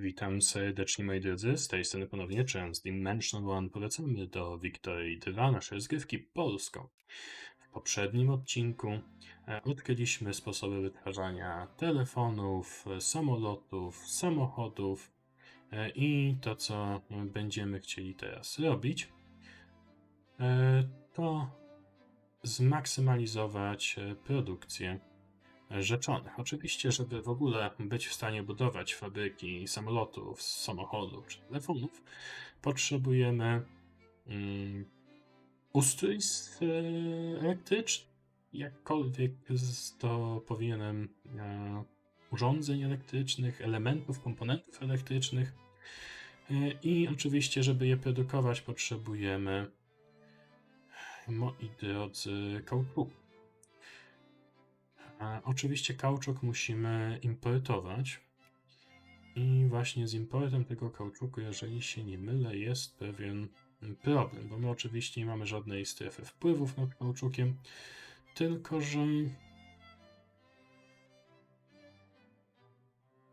Witam serdecznie moi drodzy, z tej strony ponownie Transdimensional One. Powracamy do Victory 2, naszej rozgrywki polską. W poprzednim odcinku e, odkryliśmy sposoby wytwarzania telefonów, e, samolotów, samochodów e, i to co będziemy chcieli teraz robić e, to zmaksymalizować e, produkcję rzeczonych. Oczywiście, żeby w ogóle być w stanie budować fabryki samolotów, samochodów czy telefonów, potrzebujemy mm, ustrój s- e, elektryczny, jakkolwiek to powinienem e, urządzeń elektrycznych, elementów, komponentów elektrycznych. E, I oczywiście, żeby je produkować, potrzebujemy, moi drodzy, kauczuku. A oczywiście kauczuk musimy importować. I właśnie z importem tego kauczuku, jeżeli się nie mylę, jest pewien problem, bo my oczywiście nie mamy żadnej strefy wpływów nad kauczukiem, tylko że.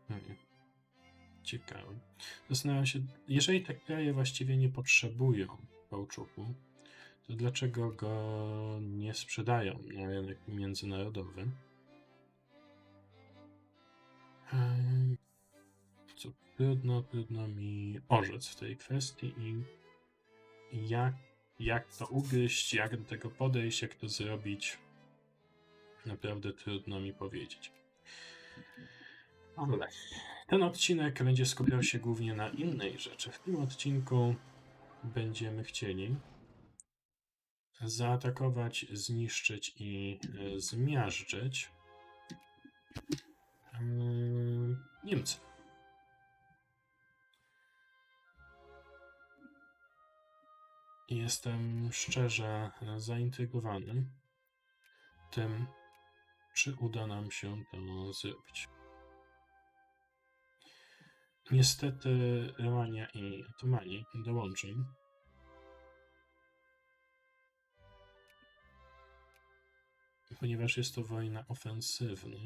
Hmm. Ciekawe. Zastanawiam się, jeżeli te kraje właściwie nie potrzebują kauczuku, to dlaczego go nie sprzedają na rynek międzynarodowy? Co trudno, trudno mi orzec w tej kwestii i jak, jak to ugryźć, jak do tego podejść, jak to zrobić. Naprawdę trudno mi powiedzieć. Ten odcinek będzie skupiał się głównie na innej rzeczy. W tym odcinku będziemy chcieli zaatakować, zniszczyć i e, zmiażdżyć em, Niemcy. Jestem szczerze e, zaintrygowany tym, czy uda nam się to zrobić. Niestety Romania i Otomani dołączą. Ponieważ jest to wojna ofensywna.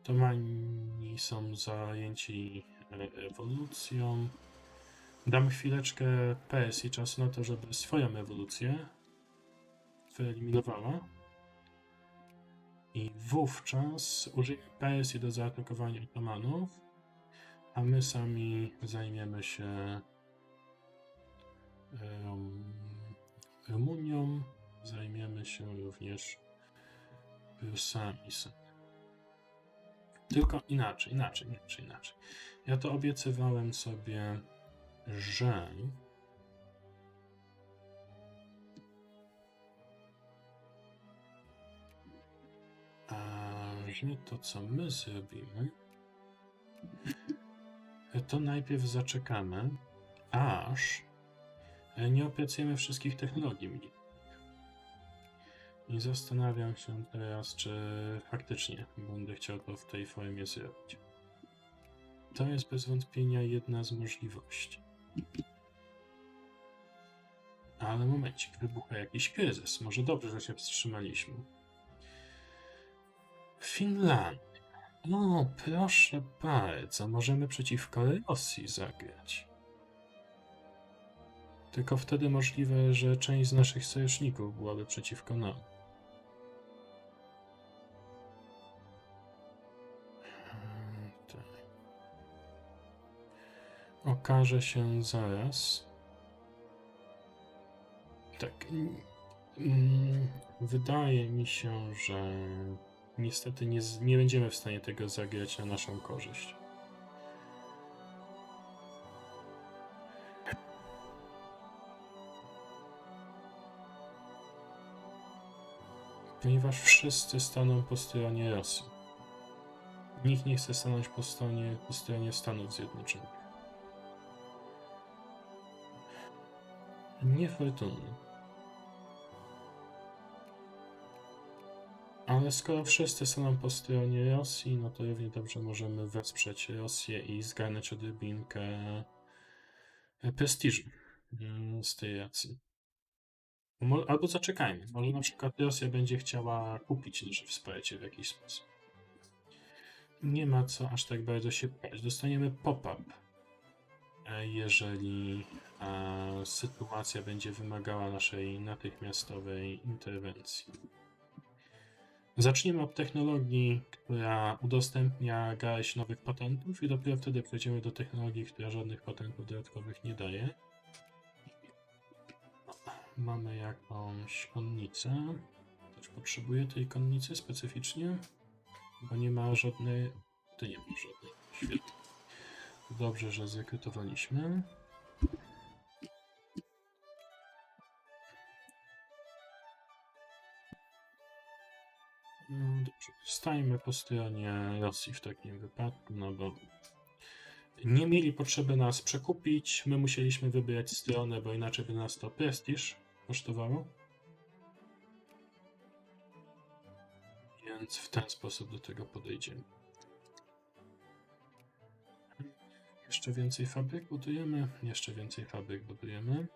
Otomani są zajęci re- rewolucją. Dam chwileczkę PSI czasu na to, żeby swoją ewolucję wyeliminowała. I wówczas użyję PSI do zaatakowania Otomanów, a my sami zajmiemy się Rumunią, zajmiemy się również Prusami. Tylko inaczej, inaczej, inaczej, inaczej. Ja to obiecywałem sobie że że to co my zrobimy to najpierw zaczekamy aż nie opracujemy wszystkich technologii mniej. I zastanawiam się teraz, czy faktycznie będę chciał to w tej formie zrobić. To jest bez wątpienia jedna z możliwości. Ale momencik, wybucha jakiś kryzys. Może dobrze, że się wstrzymaliśmy. Finlandia. No, proszę bardzo, możemy przeciwko Rosji zagrać. Tylko wtedy możliwe, że część z naszych sojuszników byłaby przeciwko nam. Okaże się zaraz. Tak. mm, Wydaje mi się, że niestety nie, nie będziemy w stanie tego zagrać na naszą korzyść. Ponieważ wszyscy staną po stronie Rosji. Nikt nie chce stanąć po stronie, po stronie Stanów Zjednoczonych. Niefortunny. Ale skoro wszyscy staną po stronie Rosji, no to równie dobrze możemy wesprzeć Rosję i zgarnąć odrobinkę e, prestiżu mm, z tej racji. Albo zaczekajmy. Może na przykład Rosja będzie chciała kupić nasze wsparcie w jakiś sposób. nie ma co aż tak bardzo się pchać. Dostaniemy pop-up, jeżeli e, sytuacja będzie wymagała naszej natychmiastowej interwencji. Zaczniemy od technologii, która udostępnia garść nowych patentów i dopiero wtedy przejdziemy do technologii, która żadnych patentów dodatkowych nie daje. Mamy jakąś konnicę. Ktoś potrzebuje tej konnicy specyficznie? Bo nie ma żadnej... To nie ma żadnej. Świetnie. Dobrze, że zrekrutowaliśmy. No stańmy po stronie Rosji w takim wypadku, no bo nie mieli potrzeby nas przekupić, my musieliśmy wybrać stronę, bo inaczej by nas to prestiż kosztowało. Więc w ten sposób do tego podejdziemy. Jeszcze więcej fabryk budujemy, jeszcze więcej fabryk budujemy.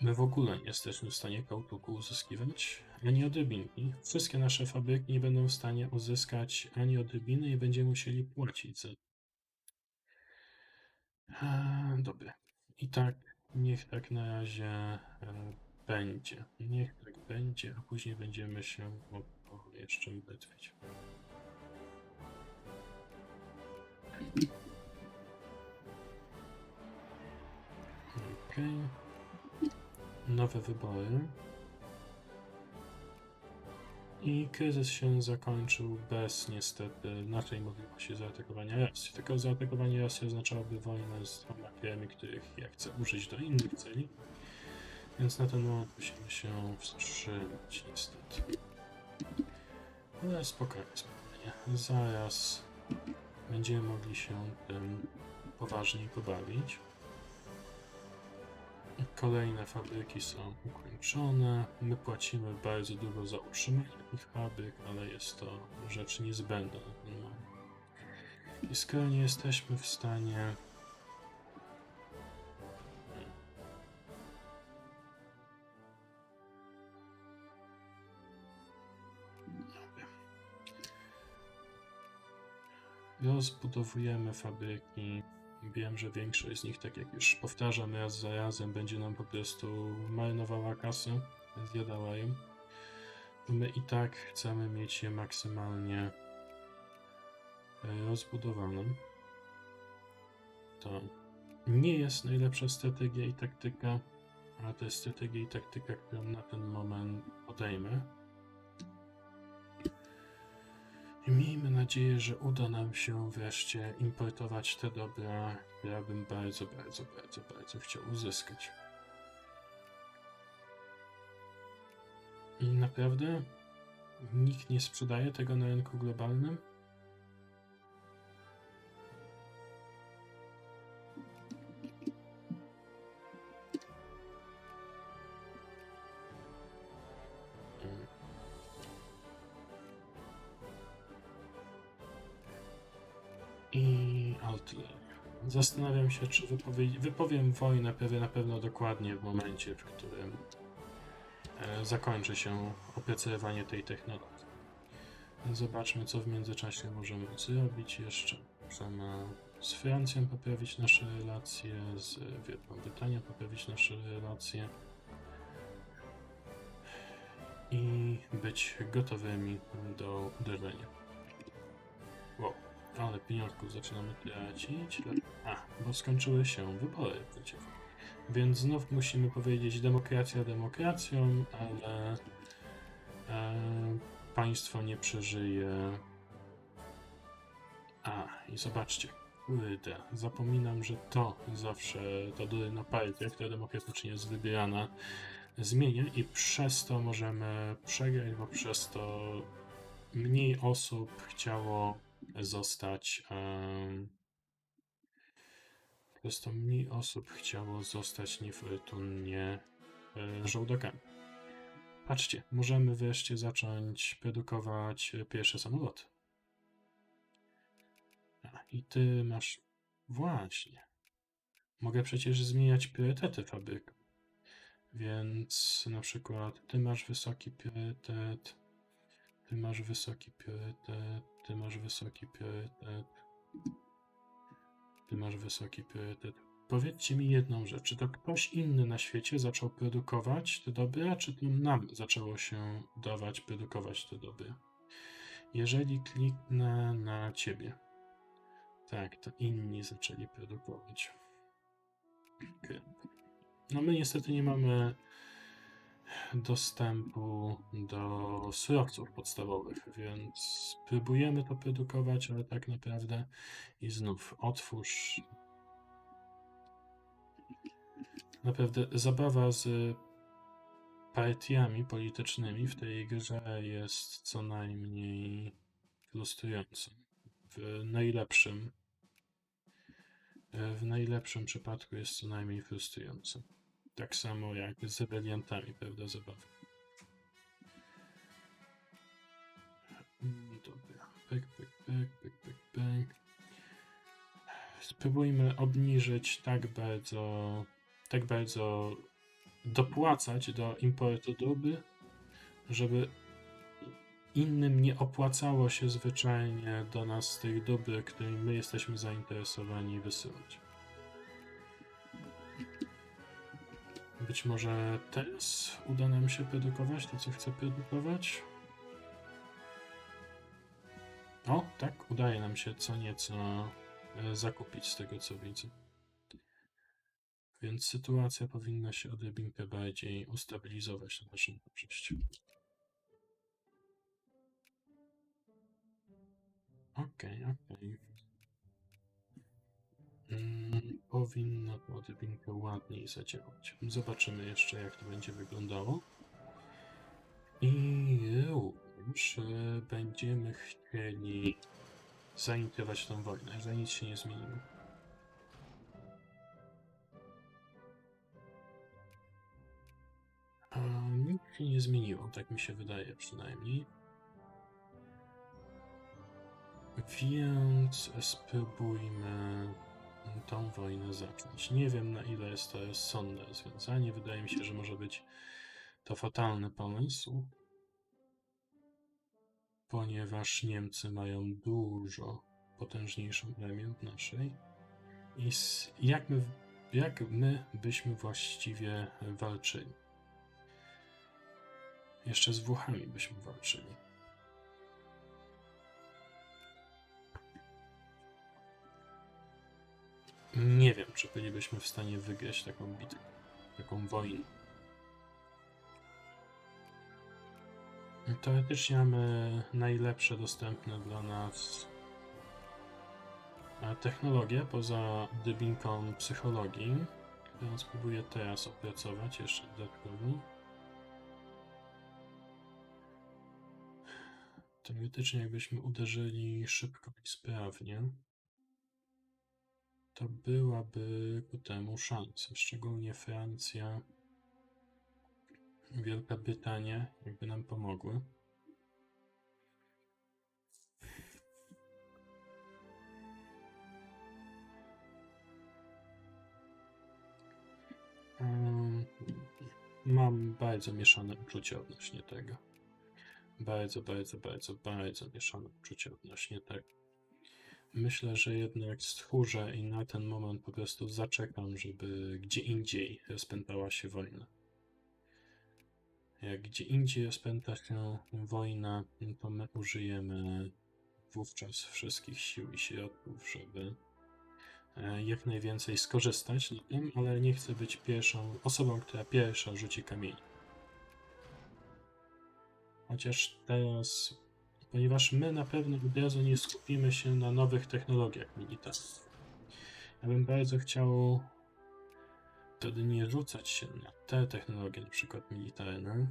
My w ogóle nie jesteśmy w stanie kautuku uzyskiwać ani odrobinki. Wszystkie nasze fabryki nie będą w stanie uzyskać ani odrobiny i będziemy musieli płacić za. Eee, dobra. I tak, niech tak na razie będzie. Niech tak będzie, a później będziemy się o, jeszcze martwić. Okej. Nowe wybory. I kryzys się zakończył bez niestety naszej możliwości zaatakowania Rosji. Tylko zaatakowanie Rosji oznaczałoby wojnę z dwoma krajami, których ja chcę użyć do innych celi. Więc na ten moment musimy się wstrzymać niestety. Ale spokojnie, spokojnie. Zaraz będziemy mogli się tym poważniej pobawić. Kolejne fabryki są ukończone. My płacimy bardzo dużo za utrzymanie tych fabryk, ale jest to rzecz niezbędna na ten moment. I skoro nie jesteśmy w stanie. Rozbudowujemy fabryki. Wiem, że większość z nich, tak jak już powtarzam raz za razem, będzie nam po prostu marnowała kasę, zjadała ją. My i tak chcemy mieć je maksymalnie e, rozbudowane. To nie jest najlepsza strategia i taktyka, ale to jest strategia i taktyka, którą na ten moment podejmę. I miejmy nadzieję, że uda nam się wreszcie importować te dobra, które bym bardzo, bardzo, bardzo, bardzo chciał uzyskać. I naprawdę nikt nie sprzedaje tego na rynku globalnym? Zastanawiam się, czy wypowie- wypowiem wojnę na pewno dokładnie w momencie, w którym e, zakończy się opracowywanie tej technologii. Zobaczmy, co w międzyczasie możemy zrobić jeszcze. Możemy z Francją poprawić nasze relacje, z Wielką Brytanią poprawić nasze relacje i być gotowymi do uderzenia. Ale pieniążków zaczynamy tracić. A, bo skończyły się wybory przecież. Więc znów musimy powiedzieć demokracja demokracją, ale e, państwo nie przeżyje. A, i zobaczcie. Kurde, zapominam, że to zawsze ta durna partia, która demokratycznie jest wybierana, zmienia i przez to możemy przegrać, bo przez to mniej osób chciało zostać. Um, przez to mniej osób chciało zostać niefortunnie żołdakami. Patrzcie, możemy wreszcie zacząć produkować e, pierwsze samoloty. I ty masz. Właśnie. Mogę przecież zmieniać priorytety fabryk. Więc na przykład ty masz wysoki priorytet, ty masz wysoki priorytet, ty masz wysoki priorytet, ty masz wysoki priorytet. Powiedzcie mi jedną rzecz, czy to ktoś inny na świecie zaczął produkować te dobra, czy to nam zaczęło się dawać produkować te dobra? Jeżeli kliknę na ciebie, tak, to inni zaczęli produkować. Okej. No my niestety nie mamy dostępu do surowców podstawowych, więc próbujemy to produkować, ale tak naprawdę i znów otwórz. Naprawdę zabawa z partiami politycznymi w tej grze jest co najmniej frustrująca. W najlepszym w najlepszym przypadku jest co najmniej frustrująca. Tak samo jak z rebeliantami, prawda, zabawy. Mm, Dobra. Pyk, pyk, pyk, pyk. Spróbujmy obniżyć tak bardzo, tak bardzo dopłacać do importu duby, żeby innym nie opłacało się zwyczajnie do nas tych dóbr, którymi my jesteśmy zainteresowani wysyłać. Być może teraz uda nam się produkować to, co chcę produkować. O, tak, udaje nam się co nieco e, zakupić z tego, co widzę. Więc sytuacja powinna się odrobinkę bardziej ustabilizować na naszym przejściu. Okej, okej. Mm, powinno to odrobinkę ładniej zadziałać. Zobaczymy jeszcze, jak to będzie wyglądało. I już e, będziemy chcieli zainicjować tą wojnę, że nic się nie zmieniło. A nic się nie zmieniło, tak mi się wydaje przynajmniej. Więc spróbujmy tą wojnę zacząć. Nie wiem na ile jest to rozsądne rozwiązanie. Wydaje mi się, że może być to fatalny pomysł, ponieważ Niemcy mają dużo potężniejszą armię od naszej. I jak my, jak my byśmy właściwie walczyli? Jeszcze z Włochami byśmy walczyli. Nie wiem, czy bylibyśmy w stanie wygrać taką bitwę, taką wojnę. Teoretycznie mamy najlepsze dostępne dla nas e, technologie poza dybinką psychologii, którą spróbuję teraz opracować jeszcze dodatkowo. Teoretycznie jakbyśmy uderzyli szybko i sprawnie, to byłaby ku temu szansa. Szczególnie Francja, Wielka Brytania, jakby nam pomogły. Mam bardzo mieszane uczucia odnośnie tego. Bardzo, bardzo, bardzo, bardzo mieszane uczucia odnośnie tego. Myślę, że jednak stchórzę i na ten moment po prostu zaczekam, żeby gdzie indziej rozpętała się wojna. Jak gdzie indziej rozpęta się wojna, to my użyjemy wówczas wszystkich sił i środków, żeby e, jak najwięcej skorzystać na tym, ale nie chcę być pierwszą osobą, która pierwsza rzuci kamień. Chociaż teraz ponieważ my na pewno od razu nie skupimy się na nowych technologiach militarnych. Ja bym bardzo chciał wtedy nie rzucać się na te technologie, na przykład militarne.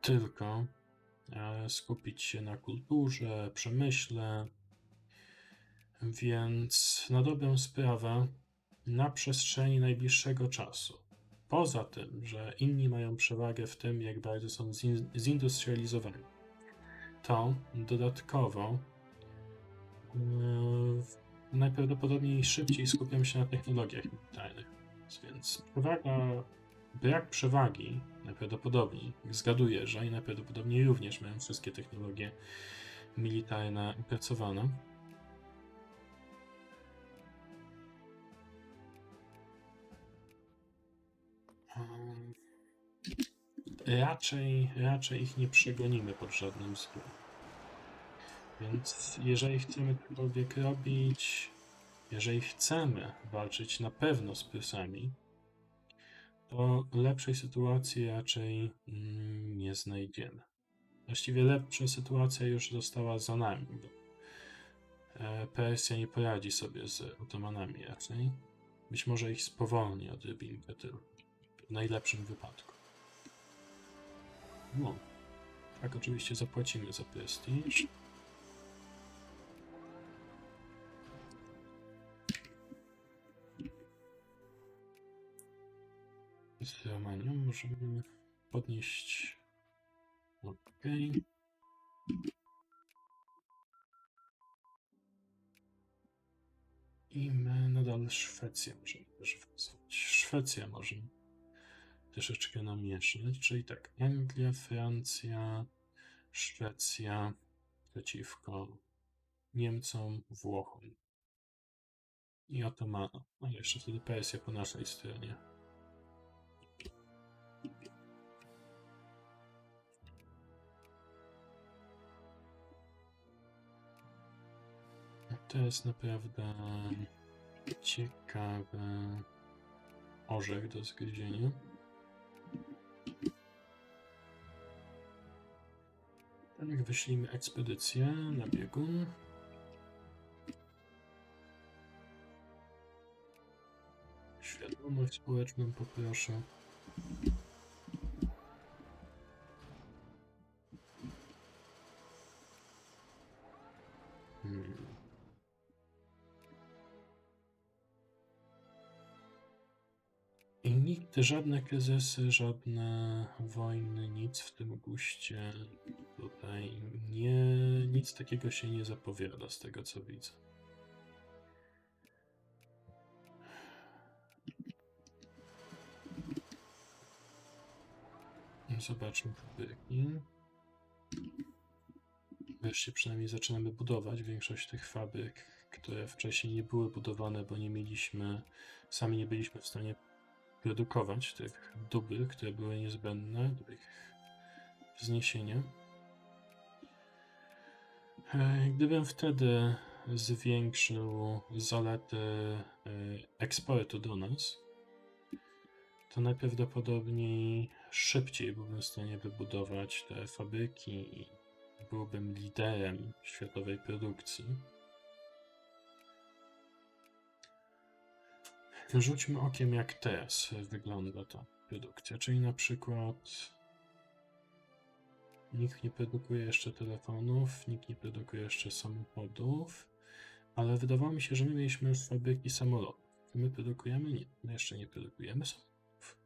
Tylko e, skupić się na kulturze, przemyśle. Więc na dobrą sprawę, na przestrzeni najbliższego czasu poza tym, że inni mają przewagę w tym, jak bardzo są zin- zindustrializowani, to dodatkowo yy, najprawdopodobniej szybciej skupiamy się na technologiach militarnych. Więc przewaga, brak przewagi najprawdopodobniej zgaduję, że i najprawdopodobniej również mają wszystkie technologie militarne opracowane. Raczej, raczej ich nie przegonimy pod żadnym względem. Więc jeżeli chcemy cokolwiek robić, jeżeli chcemy walczyć na pewno z Prusami, to lepszej sytuacji raczej mm, nie znajdziemy. Właściwie lepsza sytuacja już została za nami, bo e, Persja nie poradzi sobie z Otomanami raczej. Być może ich spowolni odrobinkę tylko. W najlepszym wypadku. No. Tak, oczywiście zapłacimy za prestiż. Z Romanią możemy podnieść. Ok. I my nadal Szwecję możemy też wezwać. Szwecja może troszeczkę namieszać, czyli tak, Anglia, Francja, Szwecja przeciwko Niemcom, Włochom i Otomanom. A jeszcze wtedy Persja po naszej stronie. To jest naprawdę ciekawy orzech do zgryzienia. Tak, wyślijmy ekspedycję na biegun. Świadomość społeczną poproszę. Hmm. I nikt, żadne kryzysy, żadne wojny, nic w tym guście nie, nic takiego się nie zapowiada z tego co widzę. Zobaczmy fabryki. Wreszcie przynajmniej zaczynamy budować większość tych fabryk, które wcześniej nie były budowane, bo nie mieliśmy, sami nie byliśmy w stanie produkować tych dóbr, które były niezbędne do ich wzniesienia. E, Gdybym wtedy zwiększył zalety e, eksportu do nas, to najprawdopodobniej szybciej byłbym w stanie wybudować te fabryki i byłbym liderem światowej produkcji. Rzućmy okiem, jak teraz wygląda ta produkcja. Czyli na przykład nikt nie produkuje jeszcze telefonów, nikt nie produkuje jeszcze samochodów, ale wydawało mi się, że my mieliśmy już fabryki samolotów. My produkujemy? Nie, my jeszcze nie produkujemy samochodów.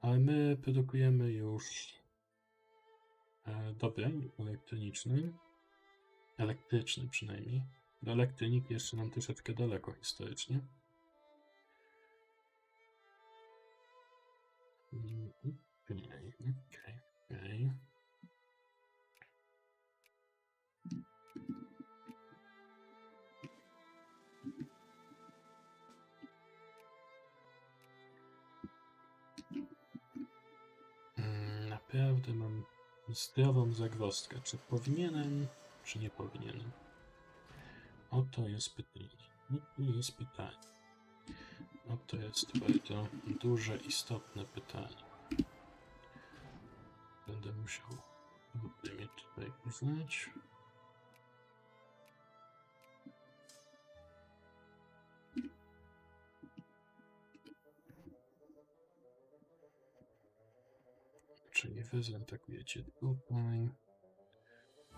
Ale my produkujemy już e, dobra, elektroniczny, elektryczny przynajmniej. Do elektroniki jeszcze nam troszeczkę daleko historycznie. Naprawdę mam zdrową zagwozdkę. Czy powinienem, czy nie powinienem? Oto jest pytanie. Oto jest pytanie. No to jest bardzo duże, istotne pytanie. Będę musiał mnie tutaj uznać. Czyli wy zaatakujecie tutaj.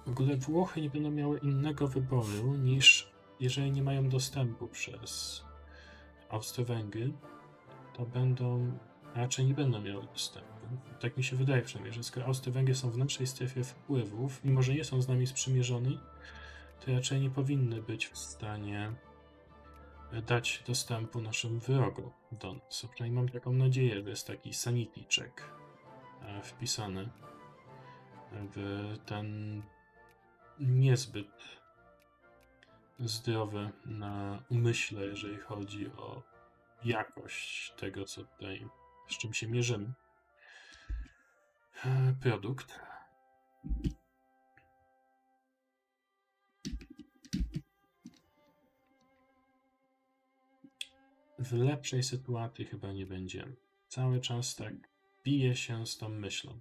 W ogóle Włochy nie będą miały innego wyboru niż jeżeli nie mają dostępu przez Austro-Węgry, to będą, raczej nie będą miały dostępu. Tak mi się wydaje przynajmniej, że skoro Austro-Węgry są w naszej strefie wpływów, mimo że nie są z nami sprzymierzoni, to raczej nie powinny być w stanie dać dostępu naszym wrogom do nas. Przynajmniej mam taką nadzieję, że jest taki sanity check e, wpisany w ten niezbyt zdrowy na umyśle, jeżeli chodzi o jakość tego, co tutaj, z czym się mierzymy. E, Produkt. W lepszej sytuacji chyba nie będziemy. Cały czas tak bije się z tą myślą.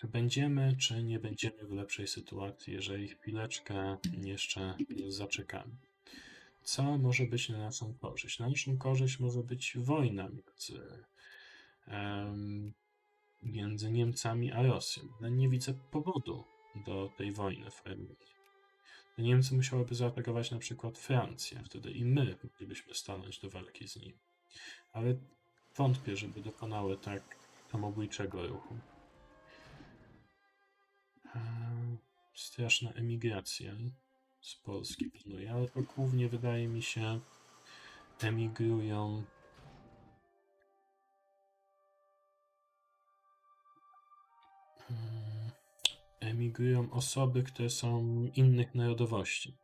Czy będziemy, czy nie będziemy w lepszej sytuacji, jeżeli chwileczkę jeszcze zaczekamy. Co może być na naszą korzyść? Na naszą korzyść może być wojna między, em, między Niemcami a Rosją. Ale nie widzę powodu do tej wojny w Armenii. To Niemcy musiałyby zaatakować na przykład Francję, wtedy i my moglibyśmy stanąć do walki z nimi. Ale wątpię, żeby dokonały tak samobójczego ruchu. Eee, Straszna emigracja z Polski panuje, ale to głównie wydaje mi się emigrują Mm, emigrują osoby, które są innych narodowości.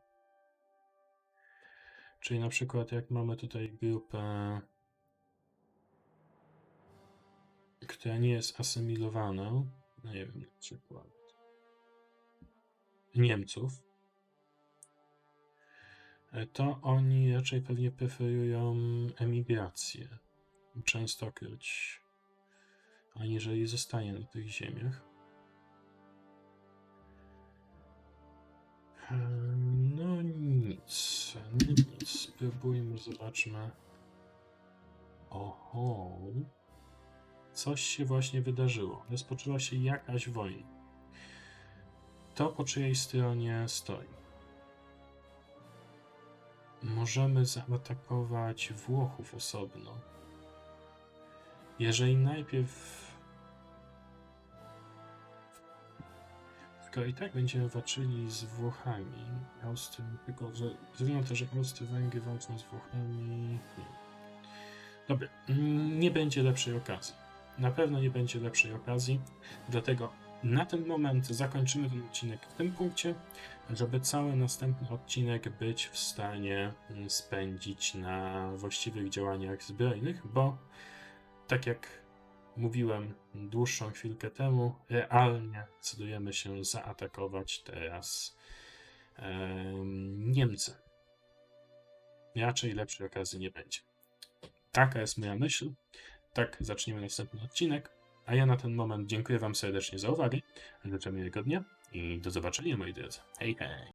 Czyli na przykład jak mamy tutaj grupę, która nie jest asymilowana, no nie wiem, na przykład Niemców, e, to oni raczej pewnie preferują emigrację, częstokroć, aniżeli zostanie na tych ziemiach. Em, No nic, no nic, spróbujmy, zobaczmy. Oho, coś się właśnie wydarzyło. Rozpoczęła się jakaś wojna. To po czyjej stronie stoi. Możemy zaatakować Włochów osobno. Jeżeli najpierw Tylko i tak będziemy walczyli z Włochami. Austry, tylko że wygląda to, że Austry-Węgry walczą z Włochami. Nie. Dobra, mm, nie będzie lepszej okazji. Na pewno nie będzie lepszej okazji, dlatego na ten moment zakończymy ten odcinek w tym punkcie, żeby cały następny odcinek być w stanie mm, spędzić na właściwych działaniach zbrojnych, bo tak jak mówiłem dłuższą chwilkę temu, realnie decydujemy się zaatakować teraz em, Niemcy. Raczej lepszej okazji nie będzie. Taka jest moja myśl. Tak zaczniemy następny odcinek. A ja na ten moment dziękuję Wam serdecznie za uwagę. Życzę miłego dnia i do zobaczenia, moi drodzy. Hej, hej.